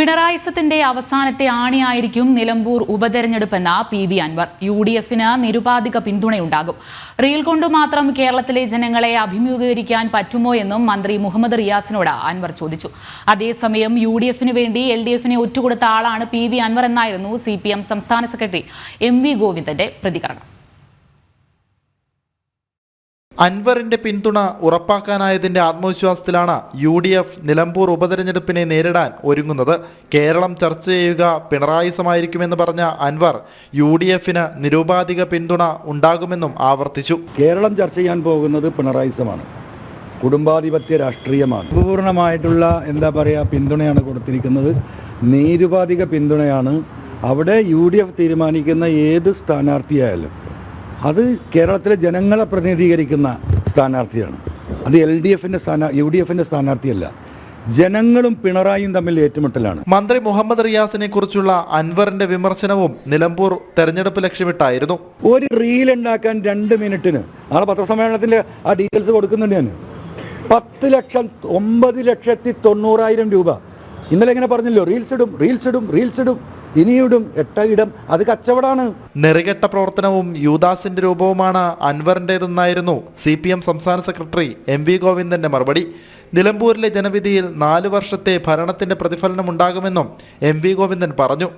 പിണറായിസത്തിന്റെ അവസാനത്തെ ആണിയായിരിക്കും Nilambur ഉപതെരഞ്ഞെടുപ്പെന്ന P V Anvar. U D എഫിന് നിരുപാധിക പിന്തുണയുണ്ടാകും. റീൽ കൊണ്ട് മാത്രം കേരളത്തിലെ ജനങ്ങളെ അഭിമുഖീകരിക്കാൻ പറ്റുമോ എന്നും മന്ത്രി മുഹമ്മദ് റിയാസിനോട് അൻവർ ചോദിച്ചു. അതേസമയം യു ഡി എഫിന് വേണ്ടി എൽ ഡി എഫിനെ ഒറ്റുകൊടുത്ത ആളാണ് പി വി അൻവർ എന്നായിരുന്നു സി പി എം സംസ്ഥാന സെക്രട്ടറി എം വി ഗോവിന്ദന്റെ പ്രതികരണം. അൻവറിന്റെ പിന്തുണ ഉറപ്പാക്കാനായതിന്റെ ആത്മവിശ്വാസത്തിലാണ് യു ഡി എഫ് നിലമ്പൂർ ഉപതെരഞ്ഞെടുപ്പിനെ നേരിടാൻ ഒരുങ്ങുന്നത്. കേരളം ചർച്ച ചെയ്യുക പിണറായിസമായിരിക്കുമെന്ന് പറഞ്ഞ അൻവർ യു ഡി എഫിന് നിരുപാധിക പിന്തുണ ഉണ്ടാകുമെന്നും ആവർത്തിച്ചു. കേരളം ചർച്ച ചെയ്യാൻ പോകുന്നത് പിണറായിസമാണ്. കുടുംബാധിപത്യ രാഷ്ട്രീയമാണ്. പൂർണമായിട്ടുള്ള എന്താ പറയുക പിന്തുണയാണ് കൊടുത്തിരിക്കുന്നത്. നിരുപാധിക പിന്തുണയാണ് അവിടെ യു ഡി എഫ് തീരുമാനിക്കുന്ന ഏത് സ്ഥാനാർത്ഥിയായാലും. അത് കേരളത്തിലെ ജനങ്ങളെ പ്രതിനിധീകരിക്കുന്ന സ്ഥാനാർത്ഥിയാണ്. അത് എൽ ഡി എഫിന്റെ സ്ഥാന യു ഡി എഫിന്റെ സ്ഥാനാർത്ഥിയല്ല. ജനങ്ങളും പിണറായിയും തമ്മിൽ ഏറ്റുമുട്ടലാണ്. മന്ത്രി മുഹമ്മദ് റിയാസിനെ കുറിച്ചുള്ള അൻവറിന്റെ വിമർശനവും നിലമ്പൂർ തെരഞ്ഞെടുപ്പ് ലക്ഷ്യമിട്ടായിരുന്നു. ഒരു റീൽ ഉണ്ടാക്കാൻ രണ്ട് മിനിറ്റിന്. നാളെ പത്രസമ്മേളനത്തിൽ ആ ഡീറ്റെയിൽസ് കൊടുക്കുന്നുണ്ട് ഞാൻ പത്ത് ലക്ഷം ഒമ്പത് ലക്ഷത്തി തൊണ്ണൂറായിരം രൂപ. ഇന്നലെ ഇങ്ങനെ പറഞ്ഞല്ലോ റീൽസ് ഇടും റീൽസ് ഇടും റീൽസ് ഇടും. ഇനിയിടും എട്ടയിടം അത് കച്ചവടമാണ്. നെറികെട്ട പ്രവർത്തനവും യൂദാസിന്റെ രൂപവുമാണ് അൻവറിന്റെതെന്നായിരുന്നു സി പി എം സംസ്ഥാന സെക്രട്ടറി എം വി ഗോവിന്ദന്റെ മറുപടി. നിലമ്പൂരിലെ ജനവിധിയിൽ നാല് വർഷത്തെ ഭരണത്തിന്റെ പ്രതിഫലനം ഉണ്ടാകുമെന്നും എം വി ഗോവിന്ദൻ പറഞ്ഞു.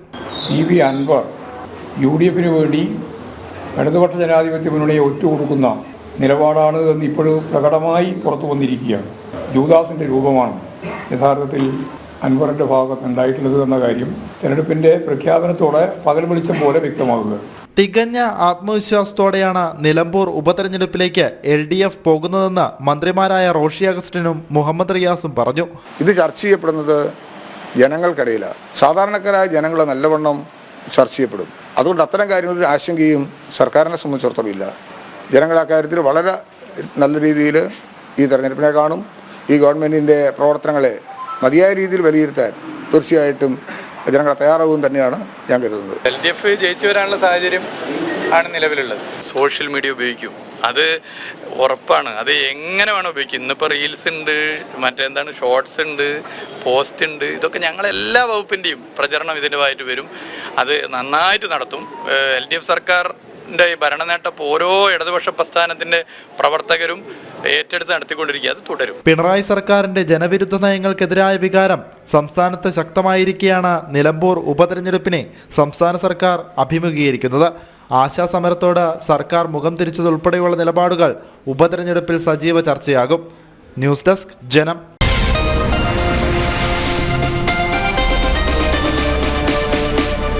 P V Anvar U D എഫിന് വേണ്ടി ഇടതുപക്ഷ ജനാധിപത്യ മുന്നണിയെ ഒറ്റുകൊടുക്കുന്ന നിലപാടാണ് എന്ന് ഇപ്പോഴും പ്രകടമായി പുറത്തു വന്നിരിക്കുകയാണ്. ജൂദാസിന്റെ രൂപമാണ്. യഥാർത്ഥത്തിൽ അൻവറിന്റെ ഭാഗത്ത് ഉണ്ടായിട്ടുള്ളത് എന്ന കാര്യം തെരഞ്ഞെടുപ്പിന്റെ പ്രഖ്യാപനത്തോടെ പകൽ വെളിച്ചം പോലെ വ്യക്തമാകുക തികഞ്ഞ ആത്മവിശ്വാസത്തോടെയാണ് നിലമ്പൂർ ഉപതെരഞ്ഞെടുപ്പിലേക്ക് എൽ ഡി എഫ് പോകുന്നതെന്ന് മന്ത്രിമാരായ റോഷി അഗസ്റ്റിനും മുഹമ്മദ് റിയാസും പറഞ്ഞു. ഇത് ചർച്ച ചെയ്യപ്പെടുന്നത് ജനങ്ങൾക്കിടയിലാണ്. സാധാരണക്കാരായ ജനങ്ങളെ നല്ലവണ്ണം ചർച്ച ചെയ്യപ്പെടും. അതുകൊണ്ട് അത്തരം കാര്യങ്ങളിൽ ഒരു ആശങ്കയും സർക്കാരിനെ സംബന്ധിച്ചിടത്തോളം ഇല്ല. ജനങ്ങൾ ആ കാര്യത്തിൽ വളരെ നല്ല രീതിയിൽ ഈ തെരഞ്ഞെടുപ്പിനെ കാണും. ഈ ഗവൺമെന്റിന്റെ പ്രവർത്തനങ്ങളെ മതിയായ രീതിയിൽ വിലയിരുത്താൻ തീർച്ചയായിട്ടും ജനങ്ങൾ തയ്യാറാവും തന്നെയാണ് ഞാൻ കരുതുന്നത്. എൽ ഡി എഫ് ജയിച്ചു വരാനുള്ള സാഹചര്യം ആണ് നിലവിലുള്ളത്. സോഷ്യൽ മീഡിയ ഉപയോഗിക്കും. അത് ഉറപ്പാണ്. അത് എങ്ങനെ വേണം ഉപയോഗിക്കും? ഇന്നിപ്പോൾ റീൽസ് ഉണ്ട് മറ്റെന്താണ് ഷോർട്സ് ഉണ്ട് പോസ്റ്റ് ഉണ്ട്. ഇതൊക്കെ ഞങ്ങൾ എല്ലാ വകുപ്പിന്റെയും പ്രചരണം ഇതിന്റെ ഭാഗമായിട്ട് വരും. അത് നന്നായിട്ട് നടത്തും. എൽ ഡി എഫ് സർക്കാരിന്റെ ഈ ഭരണനേട്ടം ഓരോ ഇടതുപക്ഷ പ്രസ്ഥാനത്തിന്റെ പ്രവർത്തകരും ഏറ്റെടുത്ത് നടത്തിക്കൊണ്ടിരിക്കുക. അത് തുടരും. പിണറായി സർക്കാരിന്റെ ജനവിരുദ്ധ നയങ്ങൾക്കെതിരായ വികാരം സംസ്ഥാനത്ത് ശക്തമായിരിക്കെയാണ് നിലമ്പൂർ ഉപതെരഞ്ഞെടുപ്പിനെ സംസ്ഥാന സർക്കാർ അഭിമുഖീകരിക്കുന്നത്. ആശാസമരത്തോട് സർക്കാർ മുഖം തിരിച്ചതുൾപ്പെടെയുള്ള നിലപാടുകൾ ഉപതെരഞ്ഞെടുപ്പിൽ സജീവ ചർച്ചയാകും. ന്യൂസ് ഡെസ്ക് ജനം